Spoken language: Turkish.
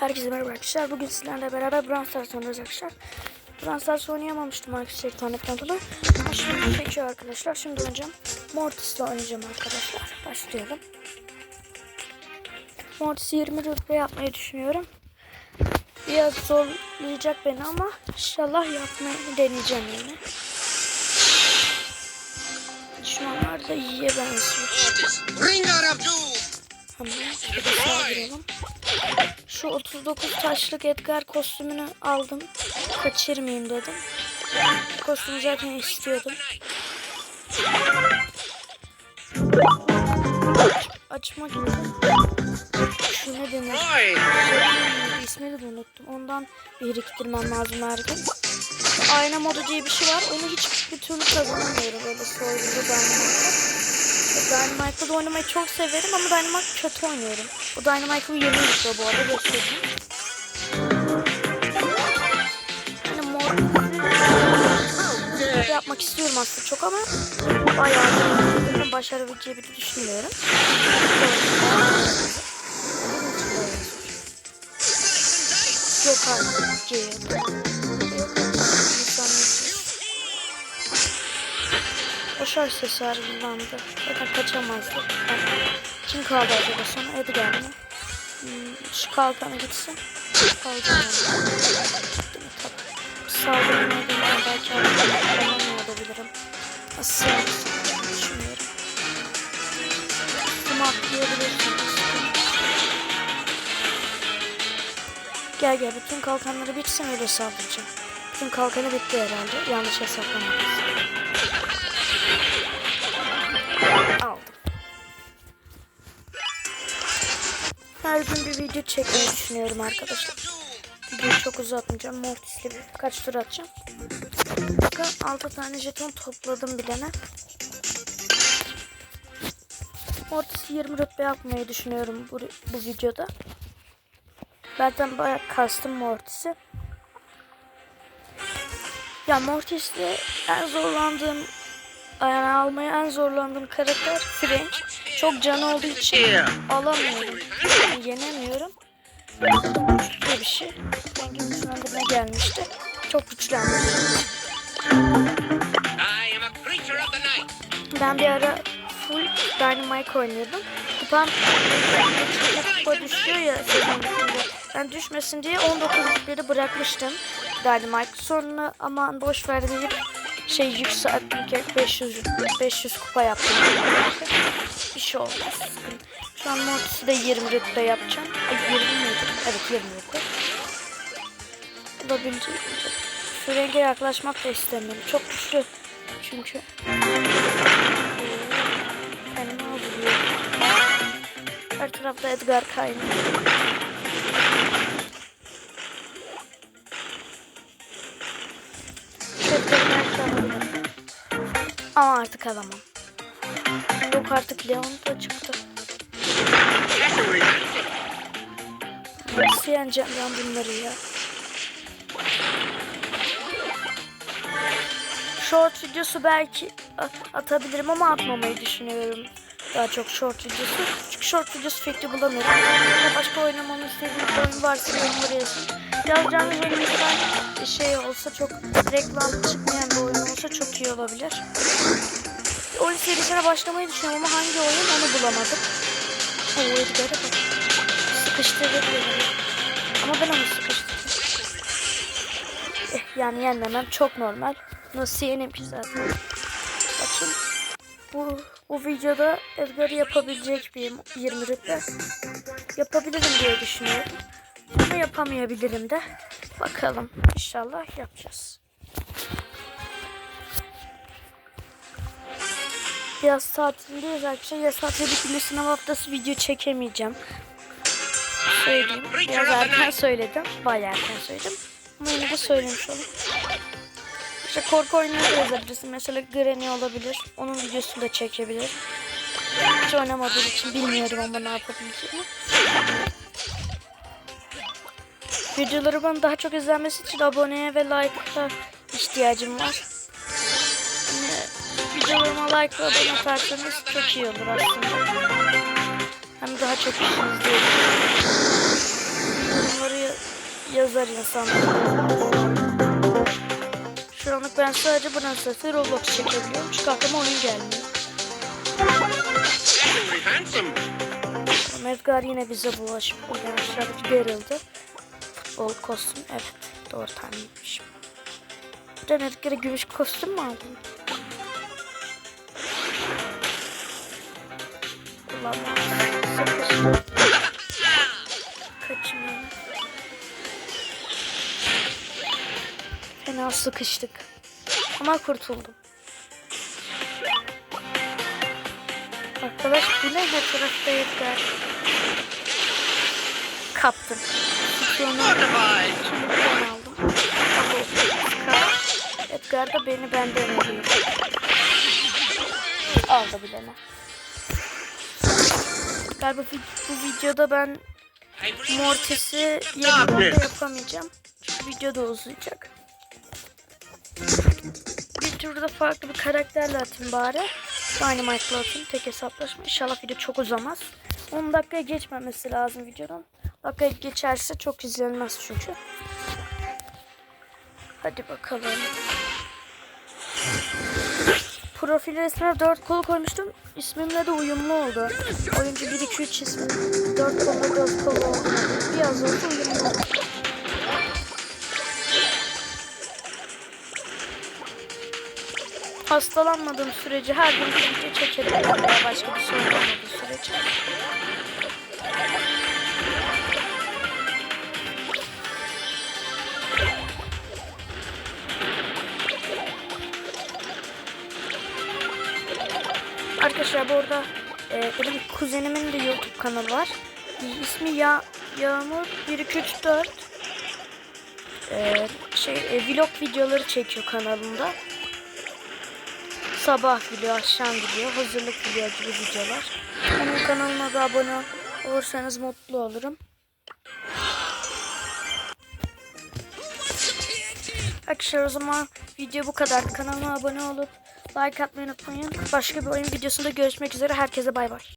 Herkese merhaba arkadaşlar. Bugün sizlerle beraber Brawl Stars oynayacağız arkadaşlar. Brawl Stars oynayamamıştım arkadaşlar internetten dolayı. Ama şimdi çekiyor arkadaşlar. Şimdi oynayacağım. Mortis'le oynayacağım arkadaşlar. Başlayalım. Mortis'i 20 rütbe yapmayı düşünüyorum. Biraz zorlayacak beni ama inşallah yapmayı deneyeceğim yine. Düşmanlar da iyiye benziyor. Bring out Abdul! Tamam. Şöyle saldıralım. Şu 39 taşlık Edgar kostümünü aldım. Kaçırmayayım dedim. Kostümü zaten istiyordum. Açmak için. Şu ne denir? Şey, ismini de unuttum. Ondan biriktirmem lazım her gün. Ayna modu diye bir şey var. Onu hiç bir türlü kazanamıyorum böyle soygunda Dynamite'da. Dynamite'da da oynamayı çok severim ama Dynamite kötü oynuyorum. O Dynamite'ın yeni yüklüyor bu arada göstereyim. Hani mod yapmak istiyorum aslında çok ama bayağı başarabileceğimi düşünmüyorum. Yok artık. Şarj sesi harbiden Zaten kaçamazdı. Yani kim kaldı acaba sonra? Edgar mı? Hmm, şu kalkana gitsin. Kalkana. Saldırmaya dönüyor. Belki alamayabilirim. Nasıl düşünüyorum. Bunu atlayabilirsiniz. Gel gel bütün kalkanları bitsin öyle saldıracağım. Bütün kalkanı bitti herhalde. Yanlış hesaplamadım. Aldım. Her gün bir video çekmeyi düşünüyorum arkadaşlar. Videoyu çok uzatmayacağım. Mortis'le bir kaç tur atacağım. Bakın 6 tane jeton topladım bilene. Mortis 20 rütbe yapmayı düşünüyorum bu, bu videoda. Zaten bayağı kastım Mortis'i. Ya Mortis'te en zorlandığım yani almaya en zorlandığım karakter Frank. Çok canı olduğu için alamıyorum. Yani yenemiyorum. Güçlü bir şey. Frank'in güçlendirme gelmişti. Çok güçlenmiş. Ben bir ara full Dynamite oynuyordum. Kupam kupa düşüyor ya. Ben düşmesin diye 19 rütbeleri bırakmıştım Dynamite. Sonra aman boş ver deyip şey yükselttim ki 500 rütbe, 500 kupa yaptım. Bir şey olmaz. Şu an Mortis'i de 20 rütbe yapacağım. Ay 20 miydi? Evet 20 rütbe. Olabileceğim. Şu renge yaklaşmak da istemiyorum. Çok güçlü. Çünkü Kendimi vuruyor. Her tarafta Edgar kaynıyor. Ama artık alamam. Yok artık Leon da çıktı. Nasıl yeneceğim ben bunları ya? Short videosu belki atabilirim ama atmamayı düşünüyorum. Daha çok short videosu. Çünkü short videosu fikri bulamıyorum. Ya başka oynamamı istediğim bir oyun varsa yorumlara yazın. Biraz canlı yayınlıktan şey olsa çok reklam çıkmayan bir oyun olsa çok iyi olabilir. Oyun serisine başlamayı düşünüyorum ama hangi oyun onu bulamadım. Oo Edgar'a bak. Sıkıştırdı. Ama ben onu sıkıştırdım. Eh, yani yenmemem çok normal. Nasıl yeneyim ki zaten. Bakın bu, bu videoda Edgar'ı yapabilecek bir 20 rütbe yapabilirim diye düşünüyorum. Ama yapamayabilirim de. Bakalım. İnşallah yapacağız. Biraz tatildeyiz arkadaşlar. Yaz tatili bitince sınav haftası video çekemeyeceğim. Söyleyeyim. Biraz erken söyledim. Bayağı erken söyledim. Yine de söylemiş olayım. İşte korku oyunları yazabilirsin. Mesela Granny olabilir. Onun videosunu da çekebilir. Hiç oynamadığım için bilmiyorum ama ne yapabileceğimi. Videolarımın daha çok izlenmesi için aboneye ve like'a ihtiyacım var. Yani videolarıma like ve abone atarsanız çok iyi olur aslında. Hem daha çok kişi izleyebilir. Yorumları yazar insanlar. Şu anlık ben sadece bu nasıl Roblox çekebiliyorum. Çünkü aklıma oyun gelmiyor. Medgar yine bize bulaşıp aşağıdaki Daryl'dı. Futbol kostüm. Evet doğru tahmin etmişim. Bir de Medgar'a gümüş kostüm mü aldın? Ulan Fena sıkıştık. Ama kurtuldum. Arkadaş bu ne her tarafta Edgar? Kaptım. Ben aldım. Edgar- da beni benden alıyor. Aldı bilene. Galiba bu, videoda ben Mortis'i it. yapamayacağım. Çünkü video da uzayacak. Turda farklı bir karakterle atayım bari. Dynamite'la atayım. Tek hesaplaşma. İnşallah video çok uzamaz. 10 dakikaya geçmemesi lazım videonun. Dakikaya geçerse çok izlenmez çünkü. Hadi bakalım. Profil resmine 4 kol koymuştum. İsmimle de uyumlu oldu. Oyuncu 1 2 3 ismi 4 kolla 4 kol oldu. Biraz olsa uyumlu oldu. Hastalanmadığım sürece her gün video çekerim. Başka bir sorun olmadığı sürece. Arkadaşlar bu arada e, benim kuzenimin de YouTube kanalı var. İsmi ya Yağmur 1234 e, şey e, vlog videoları çekiyor kanalında. Sabah video, akşam video, hazırlık video gibi videolar. Onun kanalına da abone olursanız mutlu olurum. Arkadaşlar o zaman video bu kadar. Kanalıma abone olup like atmayı unutmayın. Başka bir oyun videosunda görüşmek üzere. Herkese bay bay.